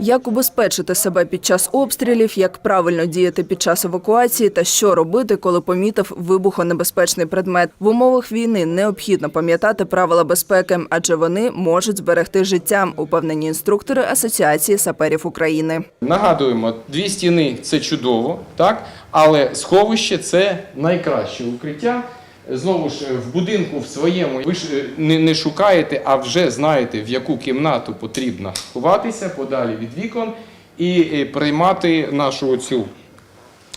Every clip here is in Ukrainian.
Як убезпечити себе під час обстрілів, як правильно діяти під час евакуації та що робити, коли помітив вибухонебезпечний предмет. В умовах війни необхідно пам'ятати правила безпеки, адже вони можуть зберегти життя, упевнені інструктори Асоціації саперів України. Нагадуємо, дві стіни це чудово, так? але сховище це найкраще укриття. Знову ж в будинку в своєму ви ж е, не, не шукаєте, а вже знаєте, в яку кімнату потрібно ховатися подалі від вікон і е, приймати нашу оцю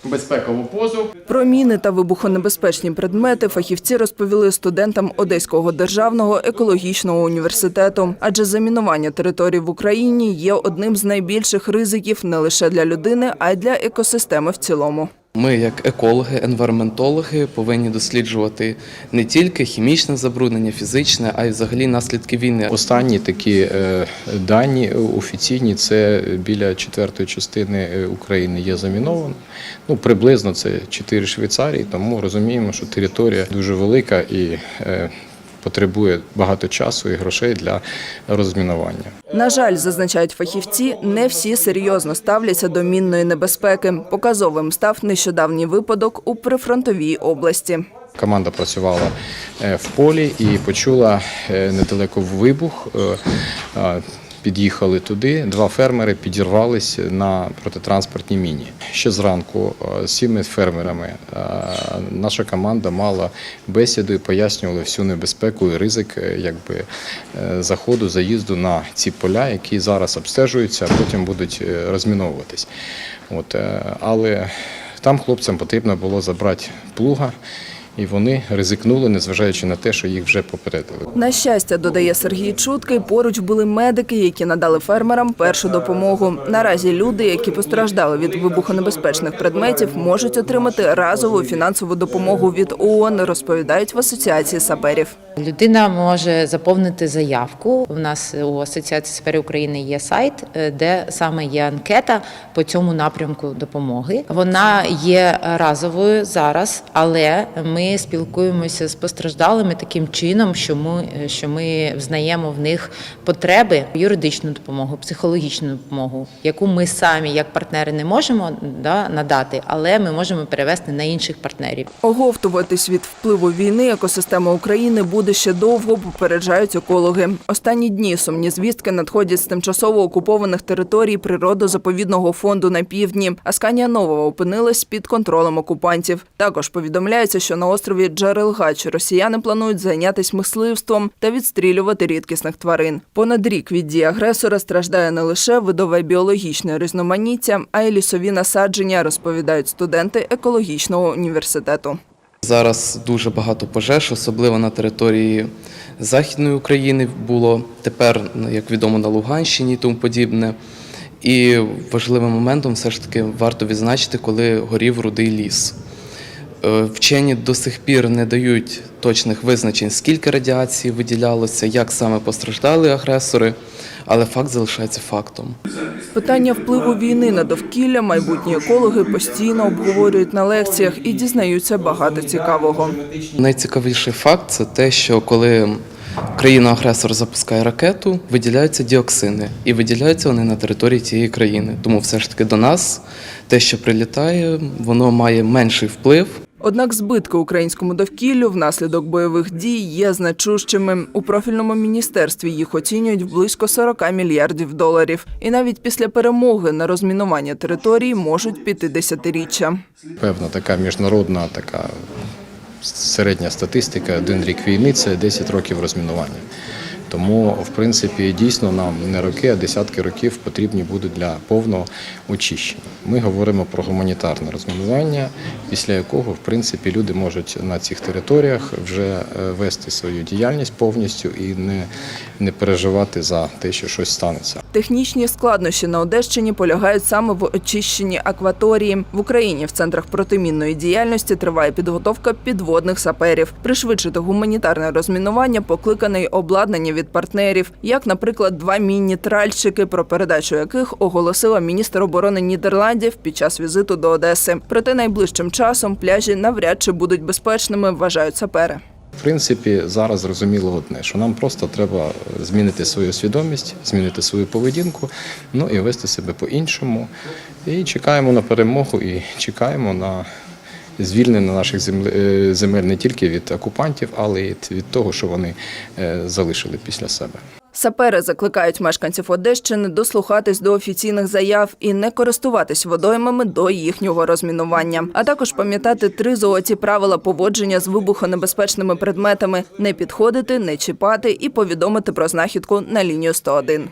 безпекову позу. Про міни та вибухонебезпечні предмети фахівці розповіли студентам Одеського державного екологічного університету. Адже замінування територій в Україні є одним з найбільших ризиків не лише для людини, а й для екосистеми в цілому. Ми, як екологи, енвайроментологи, повинні досліджувати не тільки хімічне забруднення, фізичне, а й взагалі наслідки війни. Останні такі е, дані офіційні це біля четвертої частини е, України є заміновано. Ну, приблизно це 4 Швейцарії, тому розуміємо, що територія дуже велика і е, потребує багато часу і грошей для розмінування. На жаль, зазначають фахівці, не всі серйозно ставляться до мінної небезпеки. Показовим став нещодавній випадок у прифронтовій області. Команда працювала е, в полі і почула е, недалеко вибух. Під'їхали туди. Два фермери підірвались на протитранспортній міні. Ще зранку е, з цими фермерами е, наша команда мала бесіду і пояснювали всю небезпеку і ризик е, якби, заходу, заїзду на ці поля, які зараз обстежуються, а потім будуть розміновуватись. От, але там хлопцям потрібно було забрати плуга. І вони ризикнули, незважаючи на те, що їх вже попередили. На щастя, додає Сергій Чуткий, поруч були медики, які надали фермерам першу допомогу. Наразі люди, які постраждали від вибухонебезпечних предметів, можуть отримати разову фінансову допомогу від ООН, розповідають в асоціації саперів. Людина може заповнити заявку. У нас у Асоціації сфери України є сайт, е, де саме є анкета по цьому напрямку допомоги. Вона є разовою зараз, але ми спілкуємося з постраждалими таким чином, що ми, що ми взнаємо в них потреби, юридичну допомогу, психологічну допомогу, яку ми самі як партнери не можемо да, надати, але ми можемо перевести на інших партнерів. Оговтуватись від впливу війни екосистема України буде ще довго, попереджають екологи. Останні дні сумні звістки надходять з тимчасово окупованих територій природозаповідного фонду на півдні. Асканія Новова опинилась під контролем окупантів. Також повідомляється, що на острові Джарелгач росіяни планують зайнятися мисливством та відстрілювати рідкісних тварин. Понад рік від дії агресора страждає не лише видове біологічне різноманіття, а й лісові насадження, розповідають студенти екологічного університету. Зараз дуже багато пожеж, особливо на території Західної України було тепер, як відомо, на Луганщині і тому подібне. І важливим моментом все ж таки варто відзначити, коли горів рудий ліс. Е, Вчені до сих пір не дають точних визначень, скільки радіації виділялося, як саме постраждали агресори, але факт залишається фактом. Питання впливу війни на довкілля майбутні екологи постійно обговорюють на лекціях і дізнаються багато цікавого. Найцікавіший факт це те, що коли країна-агресор запускає ракету, виділяються діоксини, і виділяються вони на території цієї країни. Тому все ж таки до нас те, що прилітає, воно має менший вплив. Однак збитки українському довкіллю внаслідок бойових дій є значущими. У профільному міністерстві їх оцінюють в близько 40 мільярдів доларів. І навіть після перемоги на розмінування територій можуть піти десятиріччя. Певна така міжнародна така середня статистика. Один рік війни це 10 років розмінування. Тому, в принципі, дійсно нам не роки, а десятки років потрібні будуть для повного очищення. Ми говоримо про гуманітарне розмінування, після якого, в принципі, люди можуть на цих територіях вже е, вести свою діяльність повністю і не, не переживати за те, що щось станеться. Технічні складнощі на Одещині полягають саме в очищенні акваторії. В Україні в центрах протимінної діяльності триває підготовка підводних саперів. Пришвидшити гуманітарне розмінування покликаний обладнання від партнерів, як, наприклад, два мінні тральщики, про передачу яких оголосила міністр оборони Нідерландів під час візиту до Одеси. Проте найближчим часом пляжі навряд чи будуть безпечними, вважають сапери. В принципі, зараз зрозуміло одне, що нам просто треба змінити свою свідомість, змінити свою поведінку, ну і вести себе по-іншому. І чекаємо на перемогу, і чекаємо на звільнення наших е, земель не тільки від окупантів, але й від того, що вони е, залишили після себе. Сапери закликають мешканців Одещини дослухатись до офіційних заяв і не користуватись водоймами до їхнього розмінування, а також пам'ятати три золоті правила поводження з вибухонебезпечними предметами: не підходити, не чіпати і повідомити про знахідку на лінію 101.